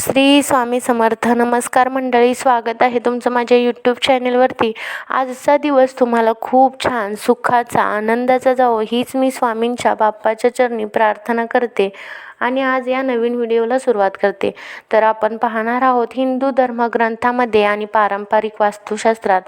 श्री स्वामी समर्थ नमस्कार मंडळी स्वागत आहे तुमचं माझ्या यूट्यूब चॅनेलवरती आजचा दिवस तुम्हाला खूप छान सुखाचा आनंदाचा जावो हीच मी स्वामींच्या बाप्पाच्या चरणी प्रार्थना करते. आणि आज या नवीन व्हिडिओला सुरुवात करते. तर आपण पाहणार आहोत हिंदू धर्मग्रंथामध्ये आणि पारंपरिक वास्तुशास्त्रात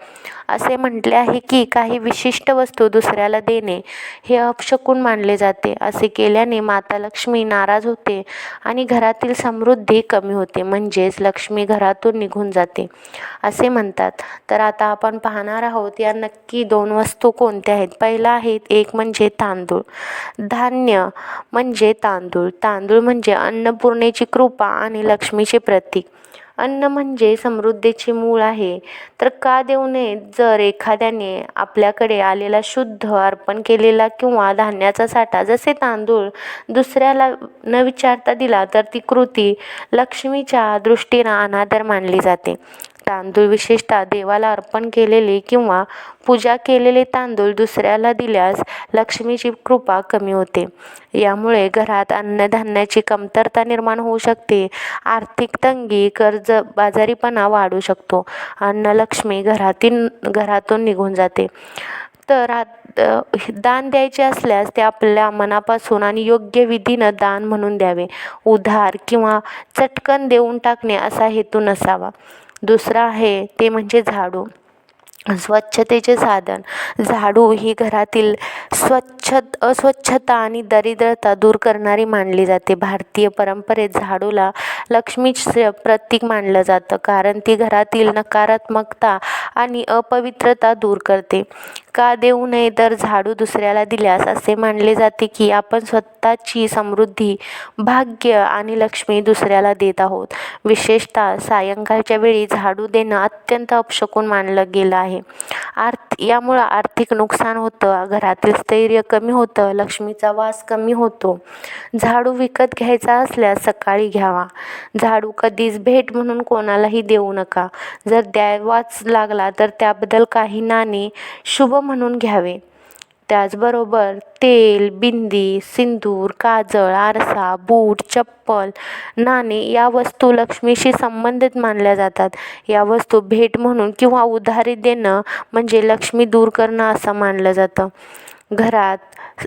असे म्हटले आहे की काही विशिष्ट वस्तू दुसऱ्याला देणे हे अपशकून मानले जाते. असे केल्याने माता लक्ष्मी नाराज होते आणि घरातील समृद्धी कमी होते म्हणजेच लक्ष्मी घरातून निघून जाते असे म्हणतात. तर आता आपण पाहणार आहोत या नक्की दोन वस्तू कोणत्या आहेत? पहिला आहेत एक म्हणजे तांदूळ धान्य म्हणजे तांदूळ. तांदूळ तांदूळ म्हणजे अन्नपूर्णेची कृपा आणि लक्ष्मीचे प्रतीक. अन्न म्हणजे समृद्धीचे मूळ आहे. तर का देऊ नये? जर एखाद्याने आपल्याकडे आलेला शुद्ध अर्पण केलेला किंवा धान्याचा साठा जसे तांदूळ दुसऱ्याला न विचारता दिला तर ती कृती लक्ष्मीच्या दृष्टीनं अनादर मानली जाते. तांदूळ विशेषतः देवाला अर्पण केलेले किंवा पूजा केलेले तांदूळ दुसऱ्याला दिल्यास लक्ष्मीची कृपा कमी होते. यामुळे घरात अन्नधान्याची कमतरता निर्माण होऊ शकते. आर्थिक तंगी कर्ज बाजारीपणा वाढू शकतो. अन्नलक्ष्मी घरातील घरातून निघून जाते. तर दान द्यायचे असल्यास ते आपल्या मनापासून आणि योग्य विधीनं दान म्हणून द्यावे. उधार किंवा चटकन देऊन टाकणे असा हेतू नसावा. दुसरं आहे ते म्हणजे झाडू. स्वच्छतेचे साधन. झाडू ही घरातील स्वच्छ अस्वच्छता आणि दरिद्रता दूर करणारी मानली जाते. भारतीय परंपरेत झाडूला लक्ष्मीचे प्रतीक मानलं जातं. कारण ती घरातील नकारात्मकता आणि अपवित्रता दूर करते. का देऊ नये तर झाडू दुसऱ्याला दिल्यास असे मानले जाते की आपण स्वतःची समृद्धी भाग्य आणि लक्ष्मी दुसऱ्याला देत आहोत. विशेषतः सायंकाळच्या वेळी झाडू देणं अत्यंत अपशकून मानलं गेलं आहे. आर्थ यामुळं आर्थिक नुकसान होतं घरातील स्थैर्य कमी होतं लक्ष्मीचा वास कमी होतो. झाडू विकत घ्यायचा असल्यास सकाळी घ्यावा. झाडू कधीच भेट म्हणून कोणालाही देऊ नका. जर द्यावाच लागला तर त्याबद्दल काही नाणे शुभ म्हणून घ्यावे. त्याचबरोबर तेल बिंदी सिंदूर काजळ आरसा बूट चप्पल नाणे या वस्तू लक्ष्मीशी संबंधित मानल्या जातात. या वस्तू भेट म्हणून किंवा उधारी देणं म्हणजे लक्ष्मी दूर करणं असं मानलं जातं. घरात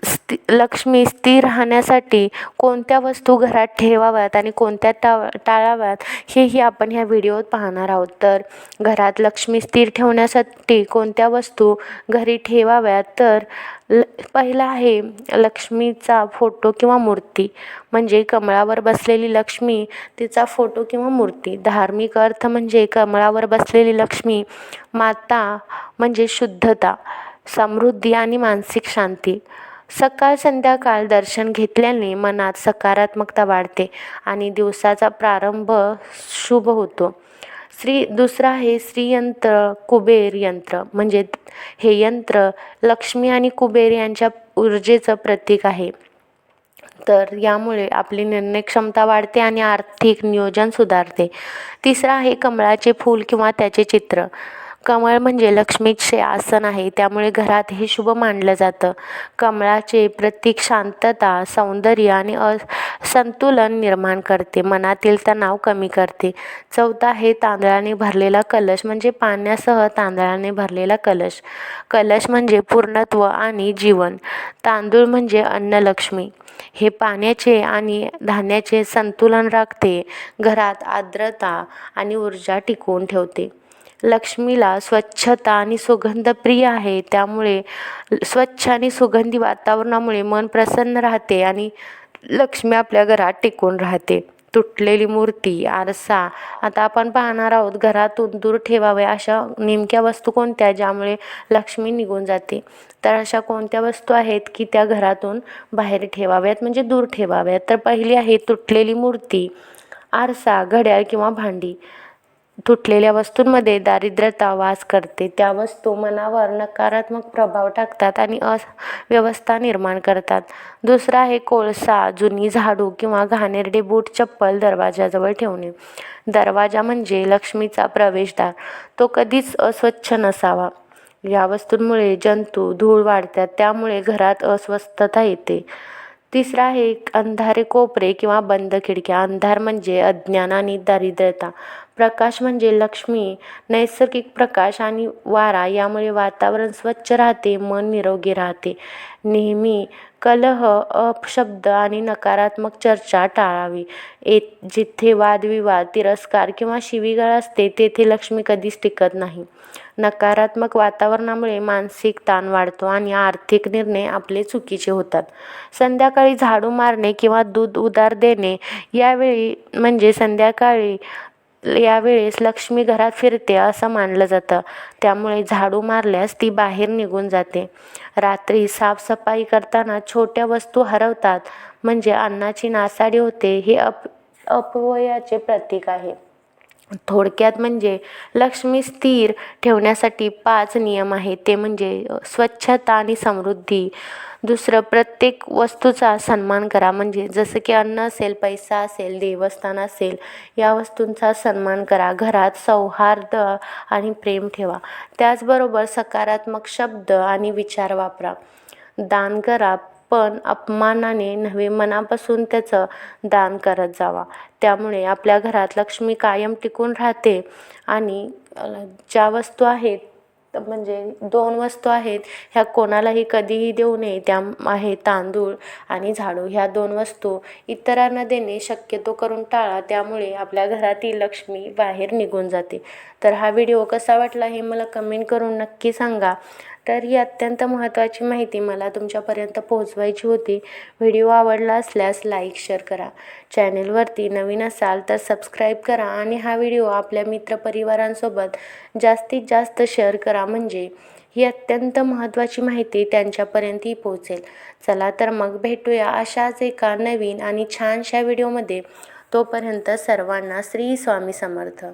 स्थि लक्ष्मी स्थिर राहण्यासाठी कोणत्या वस्तू घरात ठेवाव्यात आणि कोणत्या टा टाळाव्यात हेही आपण ह्या व्हिडिओत पाहणार आहोत. तर घरात लक्ष्मी स्थिर ठेवण्यासाठी कोणत्या वस्तू घरी ठेवाव्यात? तर ल पहिला आहे लक्ष्मीचा फोटो किंवा मूर्ती. म्हणजे कमळावर बसलेली लक्ष्मी तिचा फोटो किंवा मूर्ती. धार्मिक अर्थ म्हणजे कमळावर बसलेली लक्ष्मी माता म्हणजे शुद्धता. समृद्धी आणि मानसिक शांती. सकाळ संध्याकाळ दर्शन घेतल्याने मनात सकारात्मकता वाढते आणि दिवसाचा प्रारंभ शुभ होतो. श्री दुसरा आहे श्रीयंत्र कुबेर यंत्र. म्हणजे हे यंत्र लक्ष्मी आणि कुबेर यांच्या ऊर्जेचं प्रतीक आहे. तर यामुळे आपली निर्णय क्षमता वाढते आणि आर्थिक नियोजन सुधारते. तिसरा आहे कमळाचे फूल किंवा त्याचे चित्र. कमळ म्हणजे लक्ष्मीचे आसन आहे त्यामुळे घरात हे शुभ मानलं जातं. कमळाचे प्रतीक शांतता सौंदर्य आणि संतुलन निर्माण करते. मनातील तणाव कमी करते. चौथा हे तांदळाने भरलेला कलश म्हणजे पाण्यासह तांदळाने भरलेला कलश. कलश म्हणजे पूर्णत्व आणि जीवन. तांदूळ म्हणजे अन्नलक्ष्मी. हे पाण्याचे आणि धान्याचे संतुलन राखते. घरात आर्द्रता आणि ऊर्जा टिकवून ठेवते. लक्ष्मीला स्वच्छता आणि सुगंध प्रिय आहे. त्यामुळे स्वच्छ आणि सुगंधी वातावरणामुळे मन प्रसन्न राहते आणि लक्ष्मी आपल्या घरात टिकून राहते. तुटलेली मूर्ती आरसा आता आपण पाहणार आहोत घरातून दूर ठेवावे अशा नेमक्या वस्तू कोणत्या ज्यामुळे लक्ष्मी निघून जाते? तर अशा कोणत्या वस्तू आहेत की त्या घरातून बाहेर ठेवाव्यात म्हणजे दूर ठेवाव्यात? तर पहिली आहे तुटलेली मूर्ती आरसा घड्याळ किंवा भांडी. तुटलेल्या वस्तूंमध्ये दारिद्र्यता वास करते. त्या वस्तू मनावर नकारात्मक प्रभाव टाकतात आणि अव्यवस्था निर्माण करतात. दुसरा आहे कोळसा जुनी झाडू किंवा घाणेरडे बूट चप्पल दरवाजाजवळ ठेवणे. दरवाजा म्हणजे लक्ष्मीचा प्रवेशद्वार. तो कधीच अस्वच्छ नसावा. या वस्तूंमुळे जंतू धूळ वाढतात. त्यामुळे घरात अस्वस्थता येते. तिसरा आहे अंधारे कोपरे किंवा बंद खिडक्या. अंधार म्हणजे अज्ञान आणि दारिद्र्यता. प्रकाश म्हणजे लक्ष्मी नैसर्गिक प्रकाश आणि वारा यामुळे वातावरण स्वच्छ राहते मन निरोगी राहते. नेहमी कलह अपशब्द आणि नकारात्मक चर्चा टाळावी. ए जिथे वादविवाद तिरस्कार किंवा शिवीगाळ असते तेथे लक्ष्मी कधीच टिकत नाही. नकारात्मक वातावरणामुळे मानसिक ताण वाढतो आणि आर्थिक निर्णय आपले चुकीचे होतात. संध्याकाळी झाडू मारणे किंवा दूध उधार देणे यावेळी म्हणजे संध्याकाळी यावेळेस लक्ष्मी घरात फिरते असं मानलं जातं. त्यामुळे झाडू मारल्यास ती बाहेर निघून जाते. रात्री साफसफाई करताना छोट्या वस्तू हरवतात. म्हणजे अन्नाची नासाडी होते हे अप अपवयाचे प्रतीक आहे. थोडक्यात म्हणजे लक्ष्मी स्थिर ठेवण्यासाठी पाच नियम आहेत. ते म्हणजे स्वच्छता आणि समृद्धी. दुसरं प्रत्येक वस्तूचा सन्मान करा. म्हणजे जसं की अन्न असेल पैसा असेल देवस्थान असेल या वस्तूंचा सन्मान करा. घरात सौहार्द आणि प्रेम ठेवा. त्याचबरोबर सकारात्मक शब्द आणि विचार वापरा. दान करा. पण अपमानाने नव्हे मनापासून त्याचं दान करत जावा. त्यामुळे आपल्या घरात लक्ष्मी कायम टिकून राहते आणि ज्या वस्तू आहेत म्हणजे दोन वस्तू आहेत ह्या कोणालाही कधीही देऊ नये. त्या आहे तांदूळ आणि झाडू. ह्या दोन वस्तू इतरांना देणे शक्यतो करून टाळा. त्यामुळे आपल्या घरातील लक्ष्मी बाहेर निघून जाते. तर हा व्हिडिओ कसा वाटला हे मला कमेंट करून नक्की सांगा. तर ही अत्यंत महत्त्वाची माहिती मला तुमच्यापर्यंत पोहोचवायची होती. व्हिडिओ आवडला असल्यास लाईक शेअर करा. चॅनेलवरती नवीन असाल तर सबस्क्राईब करा आणि हा व्हिडिओ आपल्या मित्रपरिवारांसोबत जास्तीत जास्त शेअर करा म्हणजे ही अत्यंत महत्त्वाची माहिती त्यांच्यापर्यंतही पोहोचेल. चला तर मग भेटूया अशाच एका नवीन आणि छानशा व्हिडिओमध्ये. तोपर्यंत सर्वांना श्री स्वामी समर्थ.